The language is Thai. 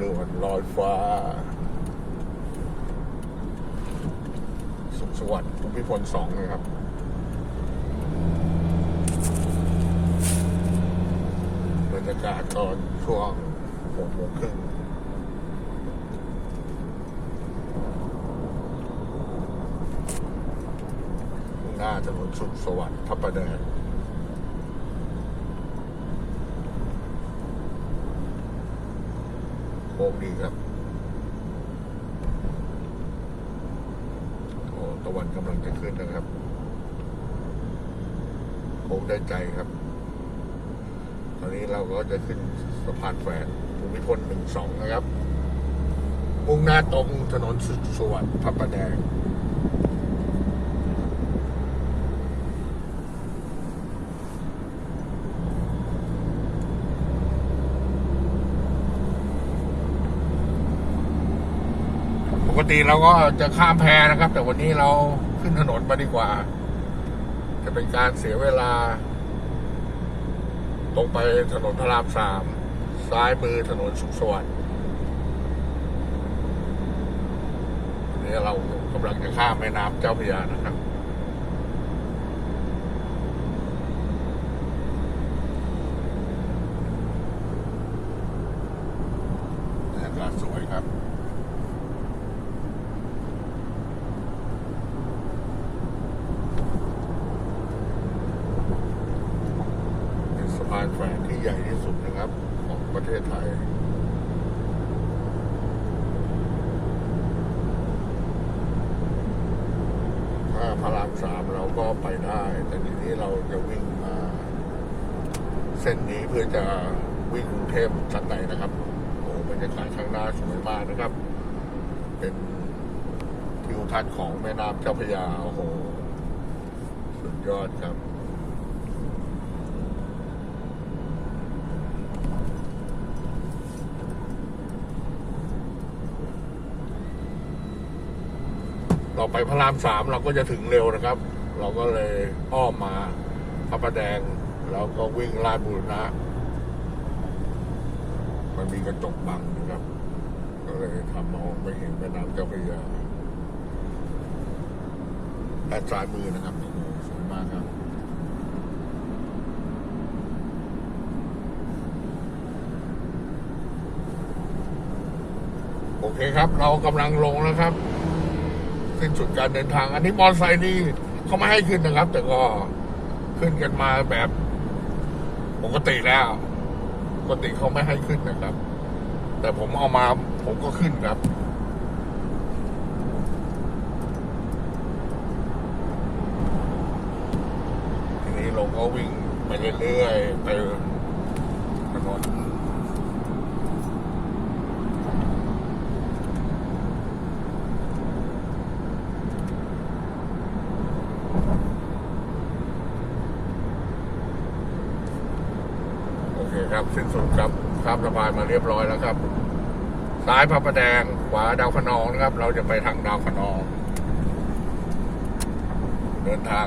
ด่วนลอยฟ้า สุขสวัสดิ์ภูมิพลสองนะครับบรรยากาศตอนช่วงหกโมงครึ่งมุ่งหน้าถนนสุขสวัสดิ์ทับประแดง โค้งดีครับโอ้ตะวันกำลังจะขึ้นนะครับ โค้งได้ใจครับ ตอนนี้เราก็จะขึ้นสะพานแฝดภูมิพลหนึ่งสองนะครับมุ่งหน้าตรงถนนสุสวัสดิ์พระประแดง ปกติเราก็จะข้ามแพนะครับ แต่วันนี้เราขึ้นถนนมาดีกว่า จะเป็นการเสียเวลา ตรงไปถนนพระรามสามซ้ายมือถนนสุขสวัสดิ์นี่เรากำลังจะข้ามแม่น้ำเจ้าพระยานะครับอากาศสวยครับ เป็นสะพานแขวนที่ใหญ่ที่สุด นะครับของประเทศไทย ถ้าพระรามสามเราก็ไปได้ แต่ทีนี้เราจะวิ่งมา เส้นนี้เพื่อจะวิ่งกรุงเทพชั้นในนะครับ โอ้บรรยากาศข้างหน้าสวยมากนะครับ เป็นทิวทัศน์ของแม่น้ำเจ้าพระยา โอ้โห สุดยอดครับ เราไปพระรามสามเราก็จะถึงเร็วนะครับ เราก็เลยอ้อมมาพระประแดง แล้วก็วิ่งลาดบุรณะ มันมีกระจกบังนะครับ ก็เลยทำมองไม่เห็นแม่น้ำเจ้าพระยาด้านซ้ายมือนะครับโอ้โหสวยมากครับโอเคครับ เรากำลังลงแล้วครับ สิ้นสุดการเดินทาง อันนี้มอเตอร์ไซค์นี่เขาไม่ให้ขึ้นนะครับ แต่ก็ขึ้นกันมาแบบปกติแล้ว ปกติเขาไม่ให้ขึ้นนะครับ แต่ผมเอามาผมก็ขึ้นครับทีนี้เราก็วิ่งไปเรื่อยๆไปถนนโอเคครับ สิ้นสุดครับข้ามสะพายมาเรียบร้อยแล้วครับ ซ้ายพระประแดง ขวาดาวขนองนะครับ เราจะไปทางดาวขนอง เดินทาง